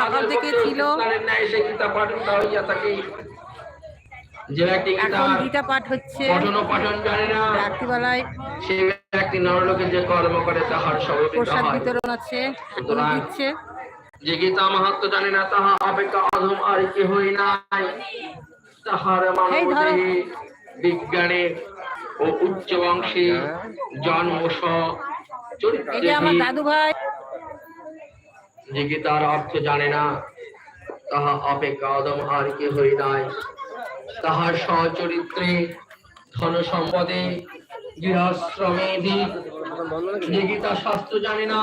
সকাল থেকে ছিল এখন গীতা পাঠ হচ্ছে। রাত্রিবেলায় যে কর্ম করে তাহার প্রসাদ বিতরণ আছে দিচ্ছে। যে গীতা মাহাত্ম জানে না তাহা অপেক্ষা অধম আর কেহই নাই। তাহার মানব এই ধরো। দেহে বিজ্ঞানে ও উচ্চ বংশে জন্মস এই যে আমার দাদু ভাই যে গীতার অর্থ জানে না, তাহা অপেক্ষা অদম আর কেহই নাই তাহার সচরিত্রে ধন সম্পদে, গৃহশ্রমে যে গীতা শাস্ত্র জানে না,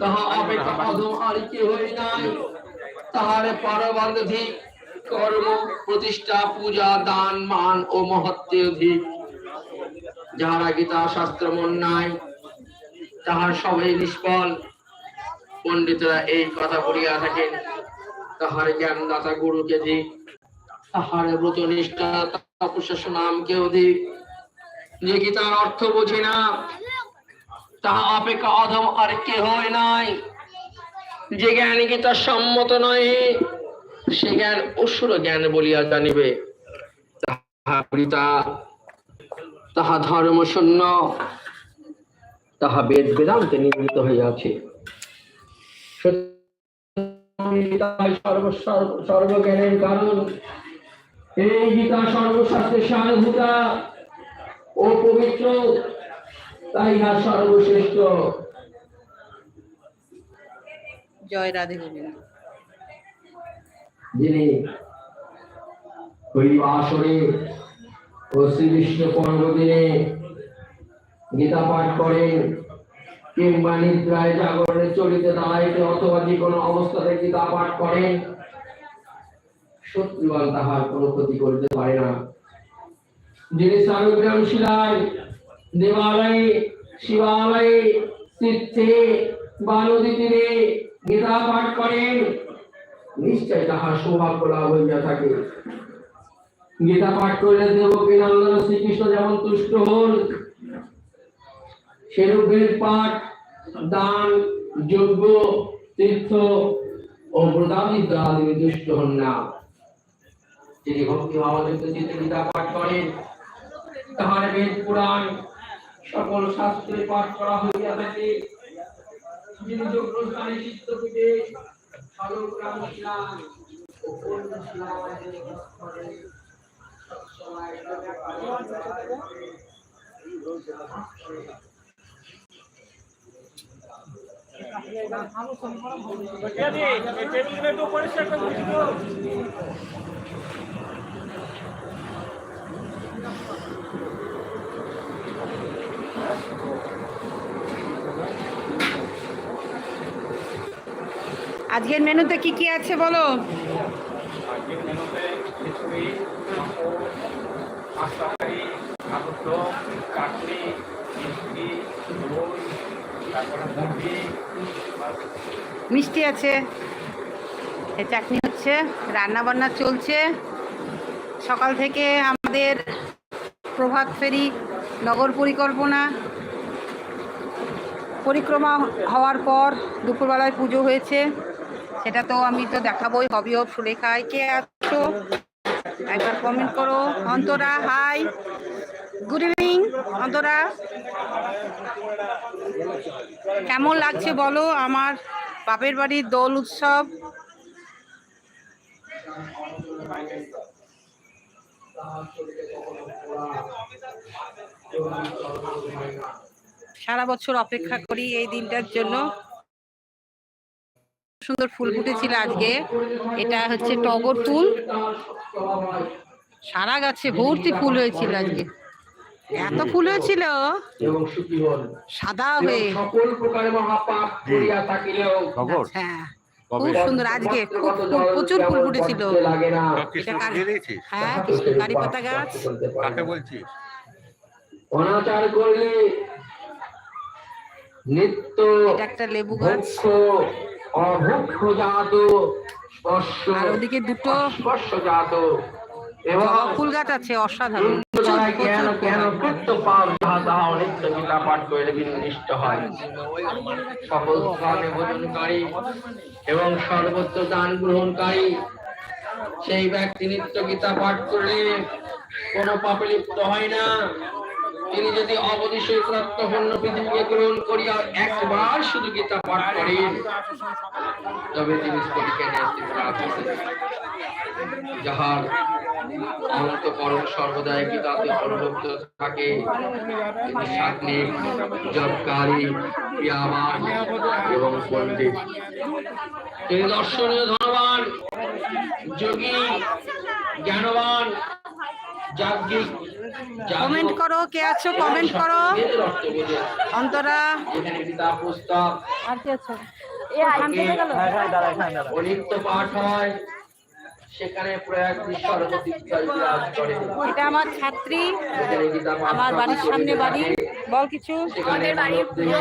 তাহা অপেক্ষা অধম আর কেহই নাই তাহার পারবার্ধিক কর্ম, প্রতিষ্ঠা, পূজা, দান, মান ও মহত্বে অধিক। যাহারা গীতা শাস্ত্র মন নাই, তাহার সবাই নিষ্ফল। পণ্ডিতরা এই কথা বলিয়া থাকেন, তাহার জ্ঞানদাতা গুরুকে দিক, তাহার ব্রত নিষ্ঠা তপস্যা সুনামকে অধিক যে গীতার অর্থ বুঝি না? তাহা অপেক্ষা অধম আর কেহই নাই। যে জ্ঞান গীতা সম্মত নয় সে জ্ঞান অসুর জ্ঞান বলিয়া জানিবে। তাহা গীতা তাহা ধর্ম শূন্য তাহা বেদ বেদান্তে নির্মিত হইয়াছে। সর্বজ্ঞানের কারণ এই গীতা সর্বশাস্ত্রের সারভূতা ও পবিত্র তাই ইহা সর্বশ্রেষ্ঠ জয় রাধে ও শ্রীকৃষ্ণ পর্বদিনে গীতা পাঠ করেন কিংবা নিদ্রায় জাগরণে চলিতে দাঁড়াইতে অথবা যে কোনো অবস্থাতে গীতা পাঠ করেন শত্রুগণ তাহার কোনো ক্ষতি করতে পারে না। যিনি সারগ্রাম শিলায় দেবালয়ে, শিবালয়ে, তীর্থে বা নদী তীরে গীতা পাঠ করেন, নিশ্চয় তাহার সৌভাগ্য লাভ হইয়া থাকে। গীতা পাঠ করলে দেবকী শ্রীকৃষ্ণ যেমন তুষ্ট হন সেরূপ বেদ পাঠ, দান, যজ্ঞ, তীর্থ ও ব্রতাবিদ্য আদি তুষ্ট হন না। ভক্তি গীতা পাঠ করেন, তাহার বেদ পুরাণ সকল শাস্ত্রে পাঠ করা হইয়া থাকে। যিনি শিলায় ও পূর্ণ সবসময় আজকের মেনুতে কি কি আছে বলো? আজকের মেনুতে চাটনি মিষ্টি মিষ্টি আছে। চাটনি হচ্ছে রান্না বান্না চলছে। সকাল থেকে আমাদের প্রভাত ফেরি, নগর পরিকল্পনা। পরিক্রমা হওয়ার পর দুপুরবেলায় পুজো হয়েছে। সেটা তো আমি তো দেখাবোই হবি হব সুলেখায়। কে আছো? একবার কমেন্ট করো। Antara hi good evening Antara. কেমন লাগছে বলো? আমার বাপের বাড়ির দোল উৎসব। সারা বছর অপেক্ষা করি এই দিনটার জন্য। সুন্দর ফুল ফুটেছিল আজকে। এটা হচ্ছে টগর ফুল। সারা গাছে ভর্তি ফুল হয়েছিল আজকে। এত ফুল হয়েছিল এবং সুখী হন সাদা হয়ে। সকল প্রকার মহাপাপ করিয়া থাকিলেও হ্যাঁ খুব সুন্দর আজকে। খুব খুব প্রচুর ফুল ফুটেছিল হ্যাঁ কারি পাতা গাছ। কাকে বলছিস? অনাচার করলে নিত্য একটা লেবু গাছ। ভক্ষ অভক্ষ জাত স্পর্শ আর ওদিকে দুটো স্পর্শ জাত। এবং ফুল গাছ আছে অসাধারণ। ইন্দ্র জ্ঞান জ্ঞান কৃত্য পাপ যাহা তাহা অনিত্য গীতা পাঠ করিলে বিনিষ্ট হয়। সকল স্থানে ভোজনকারী এবং সর্বত্র দান গ্রহণকারী সেই ব্যক্তি নিত্য গীতা পাঠ করলে কোনো পাপে লিপ্ত হয় না। তিনি যদি অবধি সৈকরাত্মপূর্ণ পৃথিবীকে গ্রহণ করিয়া একবার শুধু গীতা পাঠ করেন তবে তিনি স্ফটিকে। যাহার অনন্ত পরম সর্বদাই গীতাতে অনুভূত থাকে। তিনি সাত্বিক জপকারী ক্রিয়াবান এবং পণ্ডিত। তিনি দর্শনীয় ধনবান যোগী জ্ঞানবান যাজ্ঞিক কমেন্ট করো কে আছো? কমেন্ট করো। অন্তরা। আর কে আছো? অনিত্য পাঠ হয়। সেখানে প্রয়াগ বিরাজ করে এটা আমার ছাত্রী যেখানে আমার বাড়ির সামনে বাড়ি। বল কিছু। আমাদের বাড়ির পুজো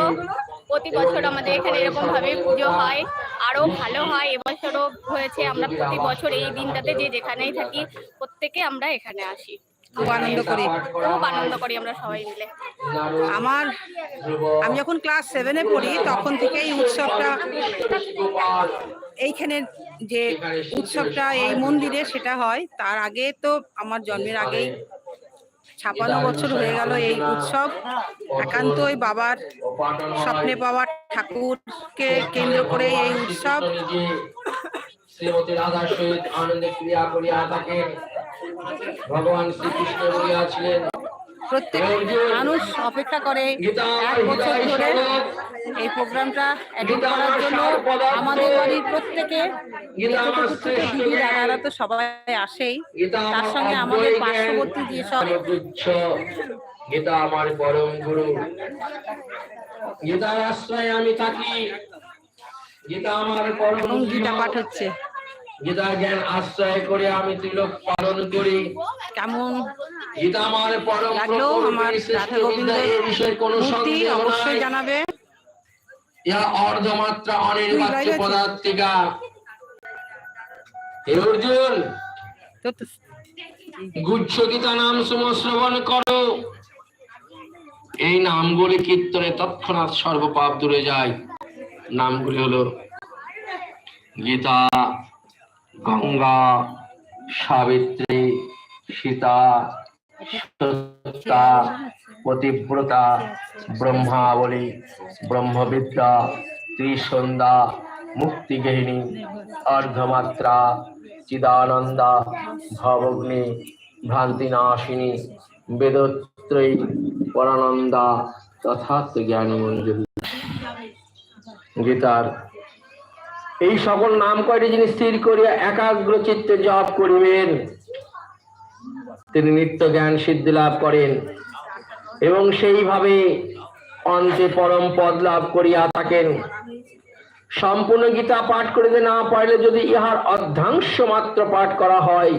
প্রতি বছর আমাদের এখানে এরকম ভাবে পুজো হয়। আরও ভালো হয় এবছরও হয়েছে। আমরা প্রতি বছর এই দিনটাতে যে যেখানেই থাকি প্রত্যেকে আমরা এখানে আসি। খুব আনন্দ করি। খুব আনন্দ করি আমরা সবাই মিলে। আমার আমি যখন ক্লাস সেভেনে পড়ি তখন থেকে এই উৎসবটা এইখানে যে উৎসবটা এই মন্দিরে সেটা হয়। তার আগে তো আমার জন্মের আগেই ছাপান্ন বছর হয়ে গেল এই উৎসব। একান্তই বাবার স্বপ্নে পাওয়া ঠাকুরকে কেন্দ্র করে এই উৎসব। শ্রীমতী সহিত আনন্দে ক্রিয়া করিয়া থাকেন ভগবান শ্রীকৃষ্ণ প্রত্যেক মানুষ অপেক্ষা করে এক বছর ধরে এই প্রোগ্রামটা অ্যাটেন্ড করার জন্য আমাদের বাড়ির প্রত্যেকে দিদি দাদারা তো সবাই আসেই। তার সঙ্গে আমাদের পার্শ্ববর্তী যেসব গীতা আমার পরম গুরু। গীতার আশ্রয়ে আমি থাকি। গীতা আমার পরম গীতা পাঠ হচ্ছে। গীতার জ্ঞান আশ্রয় করে আমি তিলক পালন করি। কেমন? গীতা আমার পরম লাগল আমার রাধা গোবিন্দের বিষয়ে কোনো সন্দেহ অবশ্যই জানাবে। ইহা অর্ধমাত্রা অনির্বাচ্য? পদার্থিকা। হে অর্জুন গুচ্ছ গীতা নাম সুম শ্রবণ করো। এই নামগুলি কীর্তনে তৎক্ষণাৎ সর্বপাপ দূরে যায়। নামগুলি হলো গীতা গঙ্গা, সাবিত্রী, সীতা, সত্যা, পতিব্রতা, ব্রহ্মাবলী, ব্রহ্মবিদ্যা, ত্রিসন্ধ্যা মুক্তিগেহিনী অর্ধমাত্রা, চিদানন্দা, ভবগ্নি, ভ্রান্তিনাশিনী, বেদত্রয়ী, পরানন্দা, তথার্থ জ্ঞানী মঞ্জুরি। গীতার এই সকল নাম কয়টি যিনি স্থির করিয়া একাগ্র চিত্তে জপ করিবেন? তিনি নিত্য জ্ঞান সিদ্ধি লাভ করেন এবং সেইভাবে অন্তে পরম পদ লাভ করিয়া থাকেন। সম্পূর্ণ গীতা পাঠ করিতে না পারলে যদি ইহার অর্ধাংশ মাত্র পাঠ করা হয়,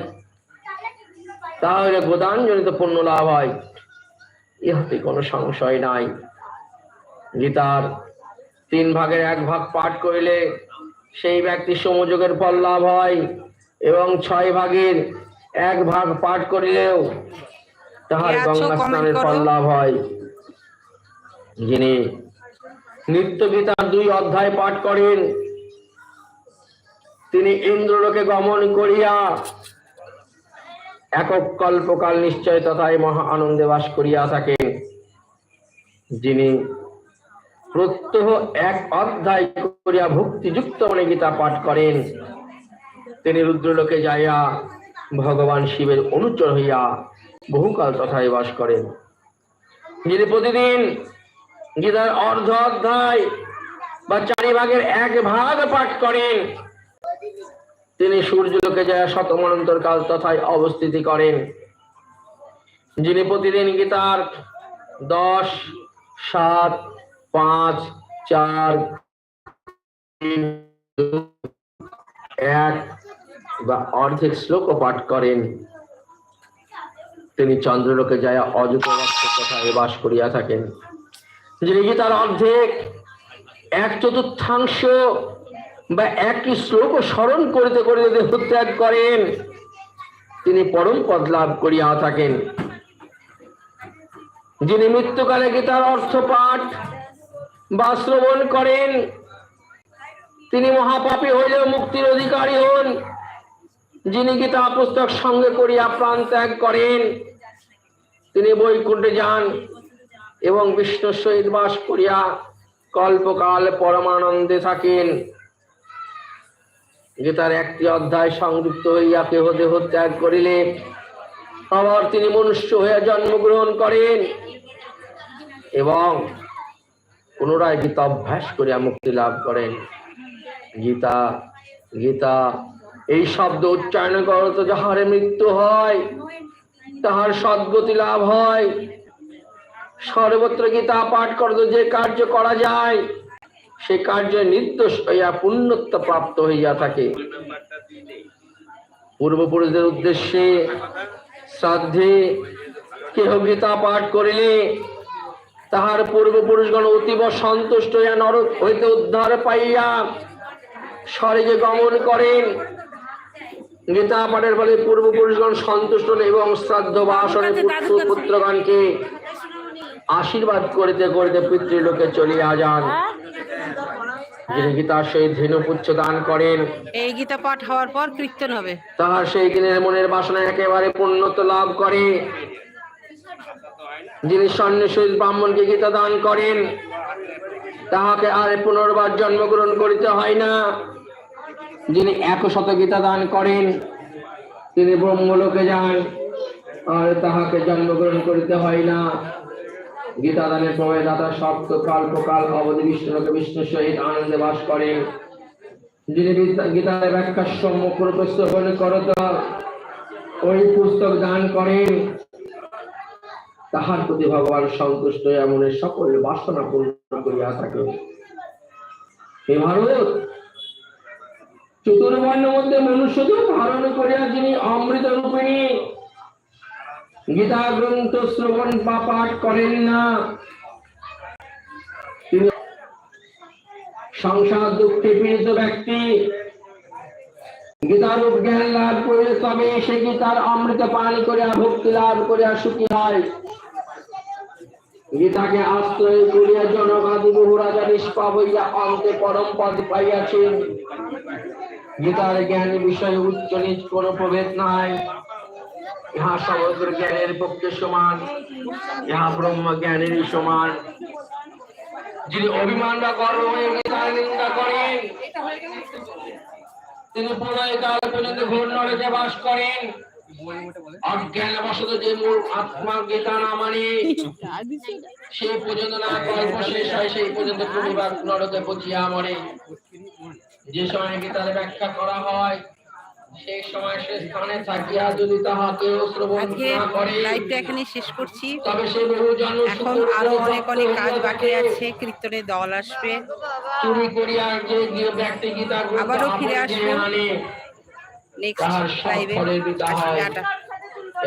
তাহলে গোদান জনিত পুণ্য লাভ হয়। ইহাতে কোনো সংশয় নাই। গীতার তিন ভাগের এক ভাগ পাঠ করিলে সেই ব্যক্তি সমযোগের ফল লাভ হয় এবং ছয় ভাগের এক ভাগ পাঠ করিলেও তাহার গঙ্গা স্নানের ফল লাভ হয়। যিনি নিত্য গীতার দুই অধ্যায় পাঠ করেন তিনি ইন্দ্রলোকে গমন করিয়া একক কল্পকাল নিশ্চয় তথায় মহা আনন্দে বাস করিয়া থাকেন। যিনি প্রত্যহ এক অধ্যায় করিয়া ভক্তিযুক্ত মনে গীতা পাঠ করেন। তিনি রুদ্রলোকে যাইয়া ভগবান শিবের অনুচর হইয়া বহুকাল তথায় বাস করেন। যিনি প্রতিদিন গীতার অর্ধ অধ্যায় বা চারি ভাগের এক ভাগ পাঠ করেন, তিনি সূর্যলোকে যায় শতমানন্তর কাল তথায় অবস্থিতি করেন। যিনি প্রতিদিন গীতার দশ, সাত পাঁচ, চার, এক, বা অর্ধেক শ্লোক পাঠ করেন। তিনি চন্দ্রলোকে যায় অযুত কোথায় বাস করিয়া থাকেন। যিনি গীতার অর্ধেক, এক চতুর্থাংশ, বা একটি শ্লোক স্মরণ করিতে করিতে দেহত্যাগ করেন। তিনি পরম পদ লাভ করিয়া থাকেন। যিনি মৃত্যুকালে গীতার অর্থ পাঠ বা শ্রবণ করেন। তিনি মহাপাপী হইলেও মুক্তির অধিকারী হন। যিনি গীতা পুস্তক সঙ্গে করিয়া প্রাণ ত্যাগ করেন, তিনি বৈকুণ্ঠে যান এবং বিষ্ণুর সহিত বাস করিয়া কল্পকাল পরমানন্দে থাকেন। গীতার একটি অধ্যায় সংযুক্ত হইয়া কেহ দেহ ত্যাগ করিলে আবার তিনি মনুষ্য হইয়া জন্মগ্রহণ করেন এবং পুনরায় গীতা অভ্যাস করিয়া মুক্তি লাভ করেন। গীতা গীতা, এই শব্দ উচ্চারণ করত যাহার মৃত্যু হয়, তাহার সদ্গতি লাভ হয়। সর্বত্র গীতা পাঠ করত যে কার্য করা যায়, সে কার্য নির্দোষ হইয়া পুণ্যত্ব প্রাপ্ত হইয়া থাকে। পূর্বপুরুষদের উদ্দেশ্যে শ্রাদ্ধে কেহ গীতা পাঠ করিলে তাহার পূর্বপুরুষগণ অতীব সন্তুষ্ট হইয়া নরক হইতে উদ্ধার পাইয়া স্বর্গে গমন করেন। গীতা পাঠের ফলে পূর্বপুরুষগণ সন্তুষ্ট এবং শ্রাদ্ধ বা আসনে পুত্র পুত্রগণকে আশীর্বাদ করিতে করিতে পিতৃলোকে চলিয়া যান। যিনি গীতার সহিত ধেনুপুচ্ছ দান করেন। এই গীতা পাঠ হওয়ার পর কীর্তন হবে। তাহার সেই দিনের মনের বাসনা একেবারে পূর্ণত লাভ করে। যিনি সন্ন্যাসী ব্রাহ্মণকে গীতা দান করেন, তাহাকে আর পুনর্বার জন্মগ্রহণ করিতে হয় না। যিনি একশত গীতা দান করেন, তিনি ব্রহ্মলোকে যান, আর তাহাকে জন্মগ্রহণ করিতে হয় না। গীতা দানের প্রভে দাতা সপ্ত কাল প্রকাল অবধি বিষ্ণুলোকে বিষ্ণুর সহিত আনন্দে বাস করেন। যিনি গীতা- ব্যাখ্যা সম্মুখ উপস্থাপন করত, ওই পুস্তক দান করেন। তাহার প্রতি ভগবান সন্তুষ্ট হইয়া মনের সকল বাসনা পূর্ণ করিয়া থাকে। হে ভারত, চতুর্বর্ণ মধ্যে মনুষ্য ধারণ করিয়া যিনি অমৃত রূপিণী, গীতা গ্রন্থ শ্রবণ বা পাঠ করেন না। সংসার দুঃখে পীড়িত ব্যক্তি। গীতার জ্ঞান লাভ করিলে তবে সে গীতার অমৃত পান করিয়া ভক্তি লাভ করিয়া সুখী হয়। গীতাকে আশ্রয় করিয়া জনক বহু রাজা নিষ্পাপ হইয়া অন্তে পরম পদ পাইয়াছেন গীতার জ্ঞান বিষয়ে উচ্চ নিচ কোন প্রভেদ নাই। ইহা সমগ্র জ্ঞানের পক্ষে সমান, ইহা ব্রহ্ম জ্ঞানেরই সমান। যিনি অভিমান বা গর্ব হয়ে গীতার নিন্দা করেন তিনি প্রলয় কাল পর্যন্ত ঘোর বাস করেন। অজ্ঞান বশত যে মূল আত্মা গীতা না মানে সেই পর্যন্ত না গল্প শেষ হয় সেই পর্যন্ত পরিবার পচিয়া মরে। যে সময় গীতার ব্যাখ্যা করা হয় সেই সময় সে স্থানে থাকিয়া যদি তাহা কেউ শ্রবণ না করে লাইভটা এখানে শেষ করছি। তবে সে বহু জন্ম এখন আরও অনেক অনেক কাজ বাকি আছে কীর্তনের দল আসবে। চুরি করিয়া যে ব্যক্তি গীতা আবারও ফিরে আসবে আসব। নেক্সট লাইভে হয়। টাটা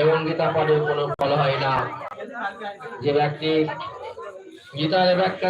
এবং গীতা পাঠের কোনো ফল হয় না। যে ব্যক্তি গীতার ব্যাখ্যা